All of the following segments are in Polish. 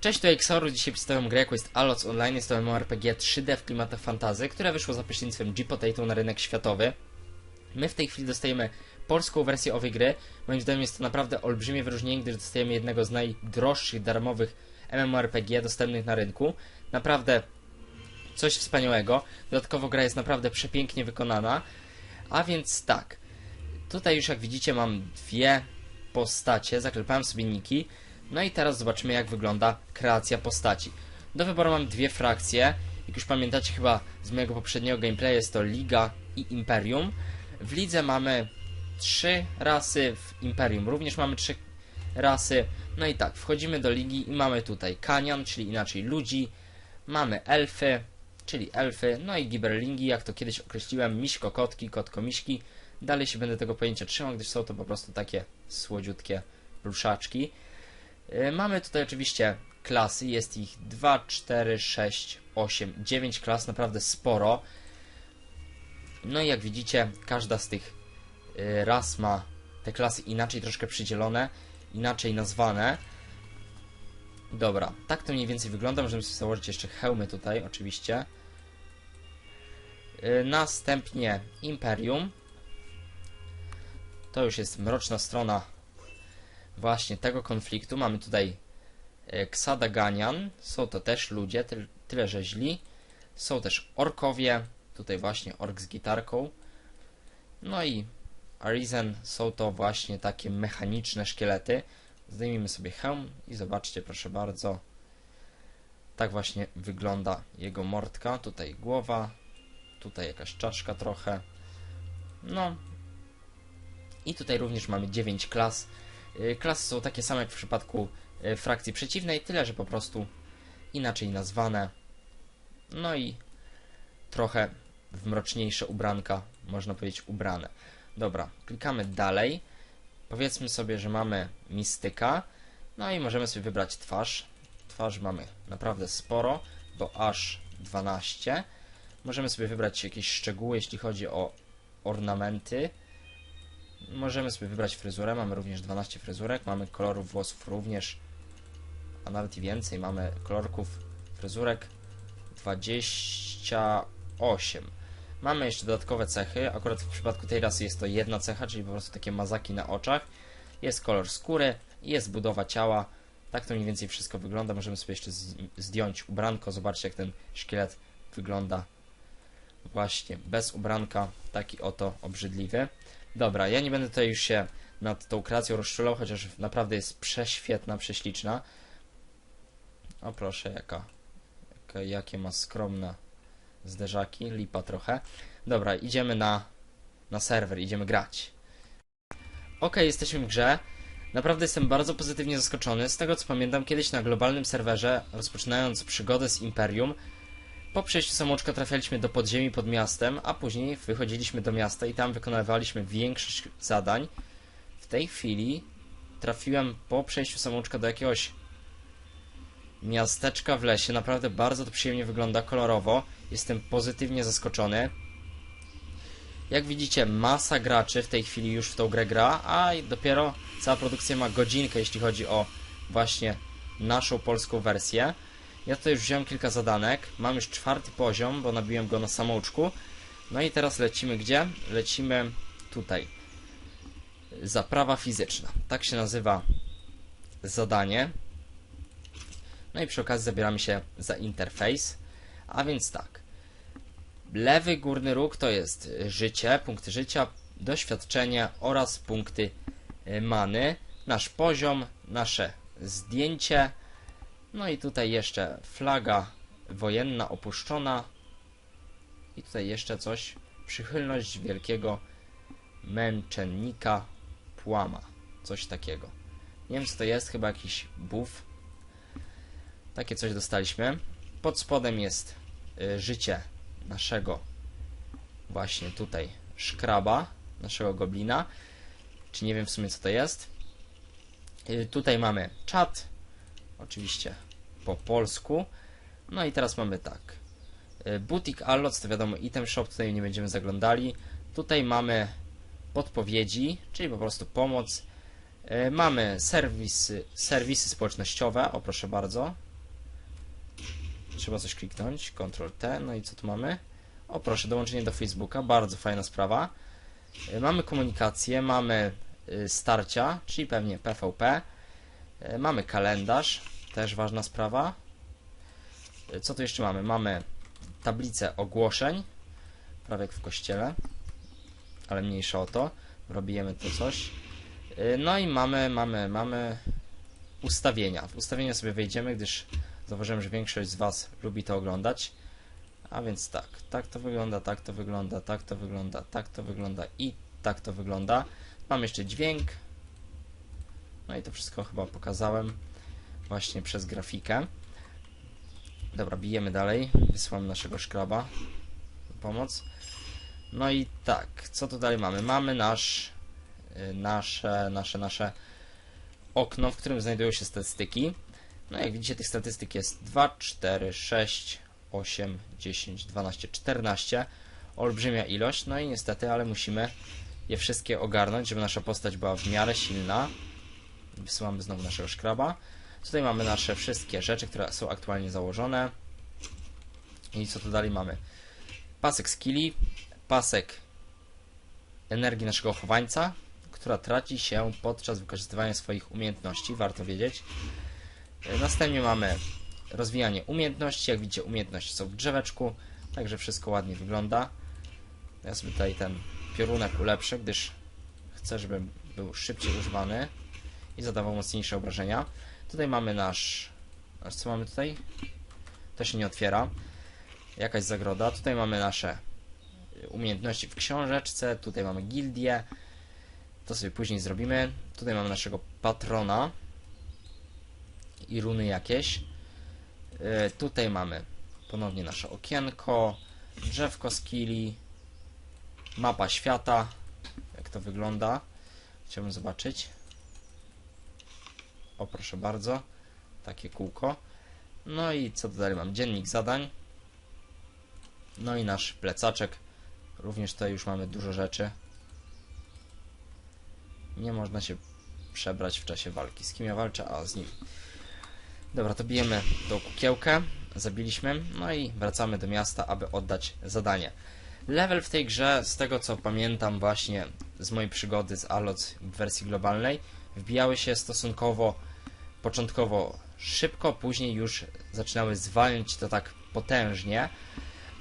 Cześć, to Exoru. Dzisiaj przedstawiam grę, jaką jest Alots Online. Jest to MMORPG 3D w klimatach fantazy, które wyszło za pośrednictwem G-Potato na rynek światowy. My w tej chwili dostajemy polską wersję owej gry. Moim zdaniem jest to naprawdę olbrzymie wyróżnienie, gdyż dostajemy jednego z najdroższych darmowych MMORPG dostępnych na rynku. Naprawdę coś wspaniałego. Dodatkowo gra jest naprawdę przepięknie wykonana. A więc tak, tutaj już jak widzicie mam dwie postacie, zaklepałem sobie niki. No i teraz zobaczymy jak wygląda kreacja postaci. Do wyboru mam dwie frakcje. Jak już pamiętacie chyba z mojego poprzedniego gameplaya jest to Liga i Imperium. W Lidze mamy trzy rasy, w Imperium również mamy trzy rasy. No i tak, wchodzimy do Ligi i mamy tutaj Kanion, czyli inaczej ludzi. Mamy elfy, czyli elfy, no i giberlingi, jak to kiedyś określiłem, miśko-kotki, kotko-miśki. Dalej się będę tego pojęcia trzymał, gdyż są to po prostu takie słodziutkie pluszaczki. Yy, Mamy tutaj oczywiście klasy, jest ich 2, 4, 6, 8, 9 klas, naprawdę sporo. No i jak widzicie, każda z tych yy, ras ma te klasy inaczej troszkę przydzielone, inaczej nazwane. Dobra, tak to mniej więcej wygląda. Możemy sobie założyć jeszcze hełmy tutaj, oczywiście. Yy, Następnie Imperium. To już jest mroczna strona właśnie tego konfliktu. Mamy tutaj e, Ksadaganian. Są to też ludzie, ty, tyle że źli. Są też orkowie. Tutaj właśnie ork z gitarką. No i Arisen są to właśnie takie mechaniczne szkielety. Zdejmijmy sobie hełm i zobaczcie proszę bardzo. Tak właśnie wygląda jego mordka. Tutaj głowa. Tutaj jakaś czaszka trochę. No. I tutaj również mamy 9 klas. Y, Klasy są takie same jak w przypadku y, frakcji przeciwnej, tyle że po prostu inaczej nazwane. No i trochę w mroczniejsze ubranka, można powiedzieć ubrane. Dobra, klikamy dalej. Powiedzmy sobie, że mamy mistyka. No i możemy sobie wybrać twarz. Twarz mamy naprawdę sporo, bo aż 12. Możemy sobie wybrać jakieś szczegóły, jeśli chodzi o ornamenty. Możemy sobie wybrać fryzurę, mamy również 12 fryzurek, mamy kolorów włosów również, a nawet i więcej, mamy kolorków fryzurek 28. Mamy jeszcze dodatkowe cechy, akurat w przypadku tej rasy jest to jedna cecha, czyli po prostu takie mazaki na oczach. Jest kolor skóry, jest budowa ciała, tak to mniej więcej wszystko wygląda. Możemy sobie jeszcze zdjąć ubranko, zobaczcie jak ten szkielet wygląda właśnie bez ubranka, taki oto obrzydliwy. Dobra, ja nie będę tutaj już się nad tą kreacją rozczulał, chociaż naprawdę jest prześwietna, prześliczna. O proszę, jaka, jaka jakie ma skromne zderzaki, lipa trochę. Dobra, idziemy na, na serwer, idziemy grać. Ok, jesteśmy w grze. Naprawdę jestem bardzo pozytywnie zaskoczony. Z tego co pamiętam, kiedyś na globalnym serwerze, rozpoczynając przygodę z Imperium, po przejściu samouczka trafialiśmy do podziemi pod miastem, a później wychodziliśmy do miasta i tam wykonywaliśmy większość zadań. W tej chwili trafiłem po przejściu samouczka do jakiegoś miasteczka w lesie. Naprawdę bardzo to przyjemnie wygląda kolorowo. Jestem pozytywnie zaskoczony. Jak widzicie, masa graczy w tej chwili już w tą grę gra, a dopiero cała produkcja ma godzinkę, jeśli chodzi o właśnie naszą polską wersję. Ja tutaj już wziąłem kilka zadanek. Mam już czwarty poziom, bo nabiłem go na samouczku. No i teraz lecimy gdzie? Lecimy tutaj. Zaprawa fizyczna. Tak się nazywa zadanie. No i przy okazji zabieramy się za interfejs. A więc tak. Lewy górny róg to jest życie, punkty życia, doświadczenie oraz punkty y, many. Nasz poziom, nasze zdjęcie. No i tutaj jeszcze flaga wojenna opuszczona. I tutaj jeszcze coś. Przychylność wielkiego męczennika płama. Coś takiego. Nie wiem co to jest, chyba jakiś buff. Takie coś dostaliśmy. Pod spodem jest y, życie naszego właśnie tutaj szkraba, naszego goblina. Czy nie wiem w sumie co to jest. Y, tutaj mamy czat, oczywiście po polsku. No i teraz mamy tak. Y, Boutique Allots to wiadomo item shop, tutaj nie będziemy zaglądali. Tutaj mamy podpowiedzi, czyli po prostu pomoc. Y, Mamy serwisy, serwisy społecznościowe, o proszę bardzo. Trzeba coś kliknąć. Ctrl T. No i co tu mamy? O proszę, dołączenie do Facebooka. Bardzo fajna sprawa. Y, Mamy komunikację, mamy starcia, czyli pewnie PvP. Y, Mamy kalendarz, też ważna sprawa. Y, Co tu jeszcze mamy? Mamy tablicę ogłoszeń, prawie jak w kościele, ale mniejsza o to. Robimy to coś. Y, No i mamy, mamy, mamy ustawienia. W ustawienia sobie wejdziemy, gdyż zauważyłem, że większość z Was lubi to oglądać. A więc tak, tak to wygląda, tak to wygląda, tak to wygląda, tak to wygląda i tak to wygląda. Mam jeszcze dźwięk. No i to wszystko chyba pokazałem właśnie przez grafikę. Dobra, bijemy dalej. Wysłamy naszego szkraba. Pomoc. No i tak, co tu dalej mamy? Mamy nasz, y, nasze, nasze, nasze okno, w którym znajdują się statystyki. No jak widzicie, tych statystyk jest 2, 4, 6, 8, 10, 12, 14. Olbrzymia ilość. No i niestety, ale musimy je wszystkie ogarnąć, żeby nasza postać była w miarę silna. Wysyłamy znowu naszego szkraba. Tutaj mamy nasze wszystkie rzeczy, które są aktualnie założone. I co tu dalej mamy? Pasek skilli, pasek energii naszego chowańca, która traci się podczas wykorzystywania swoich umiejętności, warto wiedzieć. E, Następnie mamy rozwijanie umiejętności. Jak widzicie, umiejętności są w drzeweczku, także wszystko ładnie wygląda. Ja sobie tutaj ten piorunek ulepszę, gdyż chcę, żeby był szybciej używany i zadawał mocniejsze obrażenia. Tutaj mamy nasz... Co mamy tutaj? To się nie otwiera. Jakaś zagroda. Tutaj mamy nasze y, umiejętności w książeczce. Tutaj mamy gildię. To sobie później zrobimy. Tutaj mamy naszego patrona. I runy jakieś. Y, Tutaj mamy ponownie nasze okienko. Drzewko skilli. Mapa świata. Jak to wygląda. Chciałbym zobaczyć. O, proszę bardzo. Takie kółko. No i co tutaj mam? Dziennik zadań. No i nasz plecaczek. Również tutaj już mamy dużo rzeczy. Nie można się przebrać w czasie walki. Z kim ja walczę? A, z nim. Dobra, to bijemy tą kukiełkę. Zabiliśmy. No i wracamy do miasta, aby oddać zadanie. Level w tej grze, z tego co pamiętam właśnie z mojej przygody z Aloc w wersji globalnej, wbijały się stosunkowo początkowo szybko, później już zaczynały zwalniać to tak potężnie.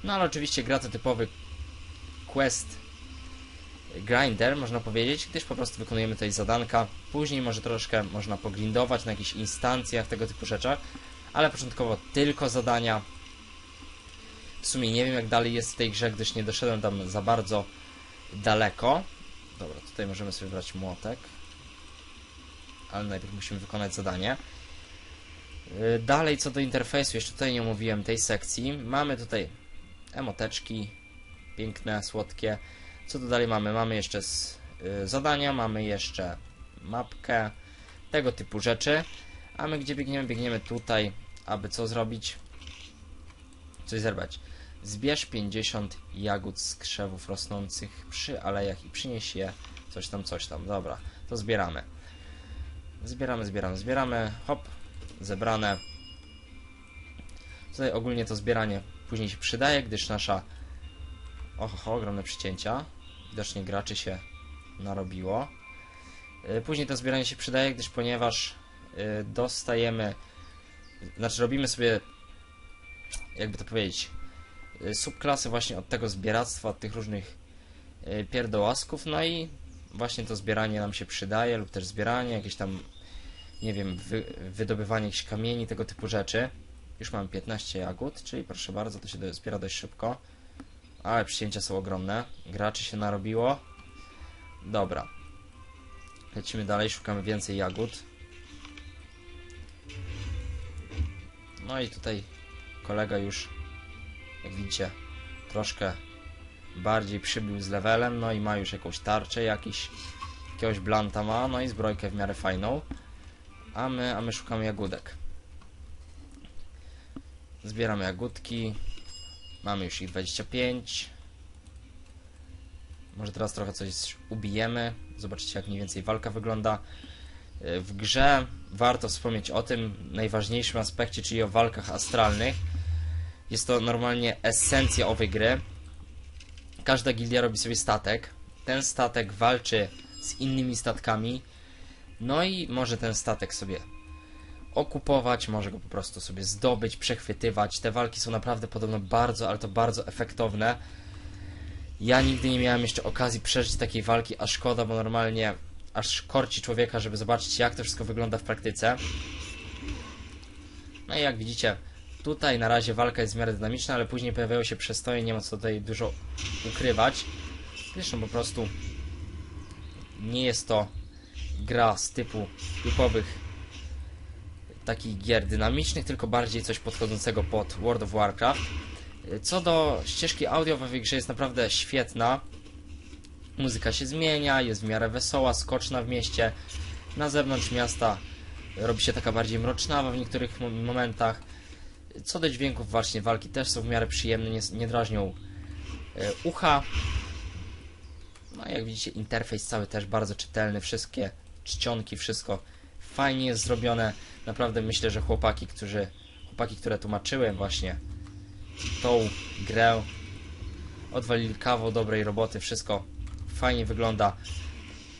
No ale oczywiście gra to typowy quest grinder, można powiedzieć, gdyż po prostu wykonujemy tutaj zadanka. Później może troszkę można pogrindować na jakichś instancjach, tego typu rzeczach, ale początkowo tylko zadania. W sumie nie wiem jak dalej jest w tej grze, gdyż nie doszedłem tam za bardzo daleko. Dobra, tutaj możemy sobie brać młotek. Ale najpierw musimy wykonać zadanie. Yy, Dalej co do interfejsu, jeszcze tutaj nie omówiłem tej sekcji. Mamy tutaj emoteczki, piękne, słodkie. Co tu dalej mamy? Mamy jeszcze y, zadania, mamy jeszcze mapkę, tego typu rzeczy. A my gdzie biegniemy? Biegniemy tutaj, aby co zrobić? Coś zerwać. Zbierz 50 jagód z krzewów rosnących przy alejach i przynieś je coś tam, coś tam. Dobra, to zbieramy. Zbieramy, zbieramy, zbieramy. Hop, zebrane. Tutaj ogólnie to zbieranie później się przydaje, gdyż nasza... Oho, ogromne przycięcia. Widocznie graczy się narobiło. Y, Później to zbieranie się przydaje, gdyż ponieważ y, dostajemy... Znaczy robimy sobie... Jakby to powiedzieć... y, Subklasy właśnie od tego zbieractwa, od tych różnych pierdołasków, no i właśnie to zbieranie nam się przydaje, lub też zbieranie, jakieś tam, nie wiem, wy, wydobywanie jakichś kamieni, tego typu rzeczy. Już mam 15 jagód, czyli proszę bardzo, to się zbiera dość szybko. Ale przyjęcia są ogromne. Graczy się narobiło. Dobra. Lecimy dalej, szukamy więcej jagód. No i tutaj kolega już, jak widzicie, troszkę bardziej przybił z levelem, no i ma już jakąś tarczę, jakiś, jakiegoś blanta ma, no i zbrojkę w miarę fajną. A my, a my szukamy jagódek. Zbieramy jagódki. Mamy już ich 25. Może teraz trochę coś ubijemy. Zobaczycie jak mniej więcej walka wygląda. Yy, W grze warto wspomnieć o tym najważniejszym aspekcie, czyli o walkach astralnych. Jest to normalnie esencja owej gry. Każda gildia robi sobie statek. Ten statek walczy z innymi statkami. No i może ten statek sobie okupować, może go po prostu sobie zdobyć, przechwytywać. Te walki są naprawdę podobno bardzo, ale to bardzo efektowne. Ja nigdy nie miałem jeszcze okazji przeżyć takiej walki, a szkoda, bo normalnie aż korci człowieka, żeby zobaczyć jak to wszystko wygląda w praktyce. No i jak widzicie, tutaj na razie walka jest w miarę dynamiczna, ale później pojawiają się przestoje, nie ma co tutaj dużo ukrywać. Zresztą po prostu nie jest to gra z typu typowych takich gier dynamicznych, tylko bardziej coś podchodzącego pod World of Warcraft. Co do ścieżki audio w grze jest naprawdę świetna. Muzyka się zmienia, jest w miarę wesoła, skoczna w mieście. Na zewnątrz miasta robi się taka bardziej mrocznawa w niektórych mo- momentach. Co do dźwięków właśnie walki też są w miarę przyjemne, nie, nie drażnią e, ucha. No jak widzicie interfejs cały też bardzo czytelny, wszystkie czcionki, wszystko fajnie jest zrobione. Naprawdę myślę, że chłopaki, którzy chłopaki, które tłumaczyły właśnie tą grę odwalili kawał dobrej roboty, wszystko fajnie wygląda.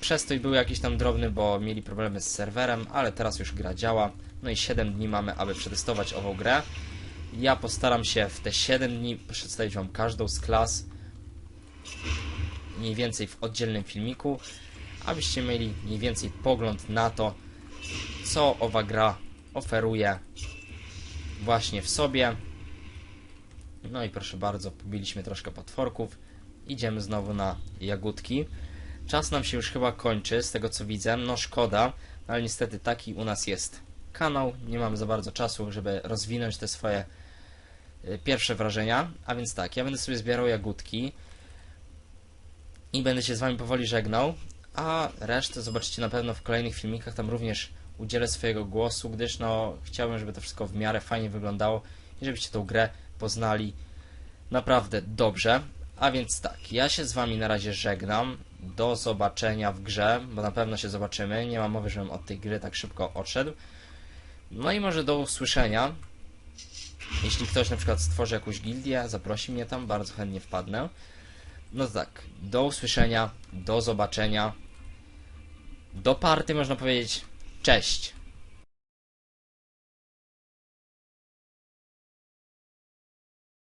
Przestój był jakiś tam drobny, bo mieli problemy z serwerem, ale teraz już gra działa. No i 7 dni mamy, aby przetestować ową grę. Ja postaram się w te 7 dni przedstawić Wam każdą z klas mniej więcej w oddzielnym filmiku, abyście mieli mniej więcej pogląd na to, co owa gra oferuje właśnie w sobie. No i proszę bardzo, pobiliśmy troszkę potworków. Idziemy znowu na jagódki. Czas nam się już chyba kończy, z tego co widzę. No szkoda, ale niestety taki u nas jest kanał. Nie mamy za bardzo czasu, żeby rozwinąć te swoje y, pierwsze wrażenia. A więc tak, ja będę sobie zbierał jagódki i będę się z Wami powoli żegnał. A resztę zobaczycie na pewno w kolejnych filmikach. Tam również udzielę swojego głosu, gdyż no chciałbym, żeby to wszystko w miarę fajnie wyglądało i żebyście tą grę poznali naprawdę dobrze. A więc tak, ja się z Wami na razie żegnam. Do zobaczenia w grze, bo na pewno się zobaczymy. Nie ma mowy, żebym od tej gry tak szybko odszedł. No i może do usłyszenia. Jeśli ktoś na przykład stworzy jakąś gildię, zaprosi mnie tam, bardzo chętnie wpadnę. No tak, do usłyszenia, do zobaczenia. Do party można powiedzieć. Cześć!